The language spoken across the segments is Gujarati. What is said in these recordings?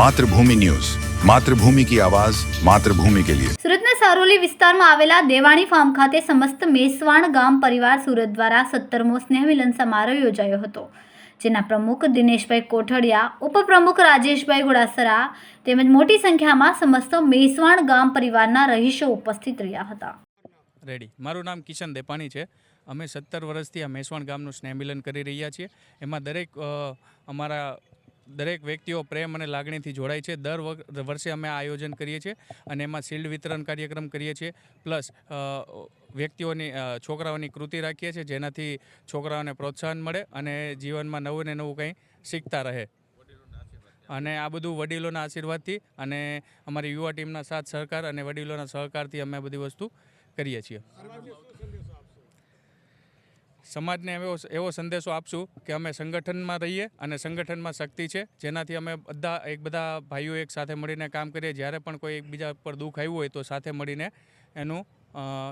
માતૃભૂમિ ન્યૂઝ. માતૃભૂમિ કી આવાજ માતૃભૂમિ કે લિયે. સુરતના સારોલી વિસ્તારમાં આવેલા દેવાણી ફાર્મ ખાતે સમસ્ત મેસવાણ ગામ પરિવાર સુરત દ્વારા સત્તરમો સ્નેહ મિલન સમારોહ યોજાયો હતો જેના પ્રમુખ દિનેશભાઈ કોઠડિયા ઉપપ્રમુખ રાજેશભાઈ ગોડાસરા તેમજ મોટી સંખ્યામાં સમસ્ત મેસવાણ ગામ પરિવારના રહીશો ઉપસ્થિત રહ્યા હતા. રેડી. મારું નામ કિશન દેપાણી છે. અમે સત્તર વર્ષથી આ મેસવાણ ગામનું સ્નેહ મિલન કરી રહ્યા છીએ. એમાં દરેક અમારા દરેક વ્યક્તિઓ પ્રેમ અને લાગણીથી જોડાય છે. દર વર્ષે અમે આ આયોજન કરીએ છીએ અને એમાં શિલ્ડ વિતરણ કાર્યક્રમ કરીએ છીએ. પ્લસ વ્યક્તિઓની છોકરાઓની કૃતિ રાખીએ છીએ જેનાથી છોકરાઓને પ્રોત્સાહન મળે અને જીવનમાં નવું ને નવું કંઈ શીખતા રહે. અને આ બધું વડીલોના આશીર્વાદથી અને અમારી યુવા ટીમના સાથ સહકાર અને વડીલોના સહકારથી અમે આ બધી વસ્તુ કરીએ છીએ. સમાજને એવો એવો સંદેશો આપશું કે અમે સંગઠનમાં રહીએ અને સંગઠનમાં શક્તિ છે. જેનાથી અમે બધા એક બધા ભાઈઓ એક સાથે મળીને કામ કરીએ. જ્યારે પણ કોઈ એકબીજા પર દુઃખ આવ્યું હોય તો સાથે મળીને એનું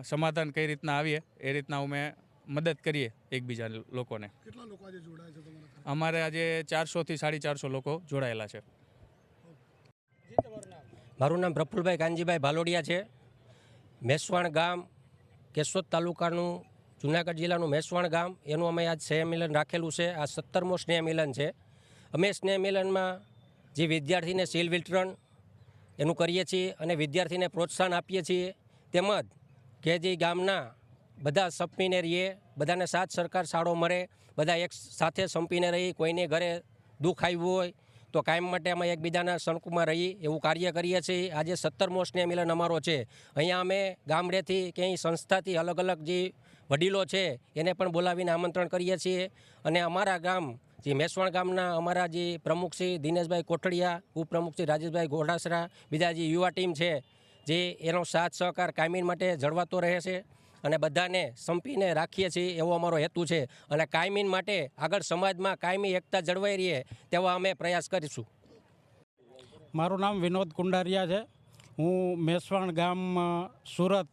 સમાધાન કઈ રીતના આવીએ એ રીતના અમે મદદ કરીએ એકબીજા લોકોને. કેટલા લોકો આજે જોડાયા છે તમારા અમારે આજે ચારસોથી સાડી ચારસો લોકો જોડાયેલા છે. મારું નામ પ્રફુલભાઈ કાનજીભાઈ ભાલોડિયા છે. મેસવાણ ગામ કેશોદ તાલુકાનું જુનાગઢ જિલ્લાનું મેસવાણ ગામ, એનું અમે આજ સ્નેહ મિલન રાખેલું છે. આ સત્તરમો સ્નેહ મિલન છે. અમે સ્નેહ મિલનમાં જે વિદ્યાર્થીને શીલ વિતરણ એનું કરીએ છીએ અને વિદ્યાર્થીને પ્રોત્સાહન આપીએ છીએ, તેમજ કે જે ગામના બધા સંપીને રહીએ, બધાને સાથ સરકાર સારો મળે, બધા એક સાથે સંપીને રહી, કોઈને ઘરે દુઃખ આવ્યું હોય તો કાયમ માટે અમે એકબીજાના સંકુમાં રહી એવું કાર્ય કરીએ છીએ. આજે સત્તરમો સ્નેહ મિલન અમારો છે. અહીંયા અમે ગામડેથી ક્યાંય સંસ્થાથી અલગ અલગ જે વડીલો છે, એને પણ બોલાવીને આમંત્રણ કરીએ છીએ. અને અમારા ગામ, જે મેસવાણ ગામના અમારા જે પ્રમુખ શ્રી દિનેશભાઈ કોટડિયા ઉપપ્રમુખ શ્રી રાજેશભાઈ ઘોડાસરા બીજા જે યુવા ટીમ છે, જે એનો સાથ સહકાર કાયમી માટે જળવાતો રહે છે અને બધાને સંપીને રાખીએ છીએ એવો અમારો હેતુ છે. અને કાયમીન માટે આગળ સમાજમાં કાયમી એકતા જળવાઈ રહીએ તેવા અમે પ્રયાસ કરીશું. મારું નામ વિનોદ કુંડારિયા છે. હું મેસવાણ ગામ સુરત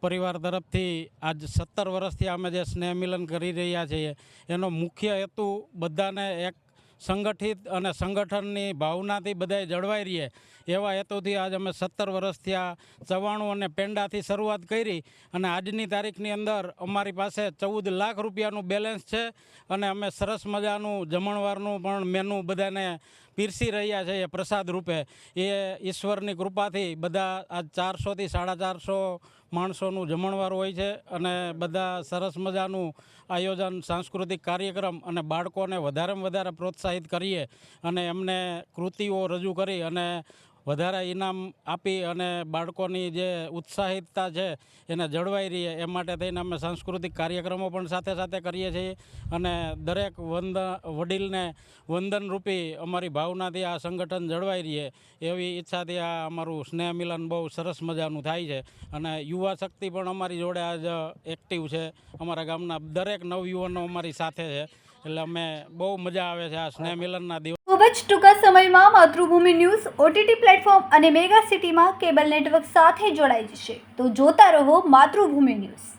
પરિવાર તરફથી આજ સત્તર વર્ષથી અમે જે સ્નેહ મિલન કરી રહ્યા છીએ, એનો મુખ્ય હેતુ બધાને એક સંગઠિત અને સંગઠનની ભાવનાથી બધાય જળવાઈ રહીએ. એવા હેતુથી આજ અમે સત્તર વર્ષથી આ ચવાણું અને પેંડાથી શરૂઆત કરી અને આજની તારીખની અંદર અમારી પાસે ચૌદ લાખ રૂપિયાનું બેલેન્સ છે અને અમે સરસ મજાનું જમણવારનું પણ મેનુ બધાને પીરસી રહ્યા છે એ પ્રસાદ રૂપે. એ ઈશ્વરની કૃપાથી બધા આ ચારસોથી સાડા ચારસો માણસોનું જમણવાર હોય છે અને બધા સરસ મજાનું આયોજન, સાંસ્કૃતિક કાર્યક્રમ અને બાળકોને વધારેમાં વધારે પ્રોત્સાહિત કરીએ અને એમને કૃતિઓ રજૂ કરી અને વધારે ઇનામ આપી અને બાળકોની જે ઉત્સાહિતતા છે એને જળવાઈ રહીએ એ માટે થઈને અમે સાંસ્કૃતિક કાર્યક્રમો પણ સાથે સાથે કરીએ છીએ. અને દરેક વંદ, વડીલને વંદનરૂપી અમારી ભાવનાથી આ સંગઠન જળવાઈ રહીએ એવી ઈચ્છાથી આ અમારું સ્નેહ મિલન બહુ સરસ મજાનું થાય છે. અને યુવા શક્તિ પણ અમારી જોડે આજ એક્ટિવ છે. અમારા ગામના દરેક નવયુવાનો અમારી સાથે છે. એટલે અમે બહુ મજા આવે છે આ સ્નેહ મિલનના દિવસ. ખૂબ જ ટૂંકા સમયમાં માતૃભૂમિ ન્યૂઝ, ઓટીટી પ્લેટફોર્મ અને મેગા સિટીમાં કેબલ નેટવર્ક સાથે જોડાઈ જશે. તો જોતા રહો માતૃભૂમિ ન્યૂઝ.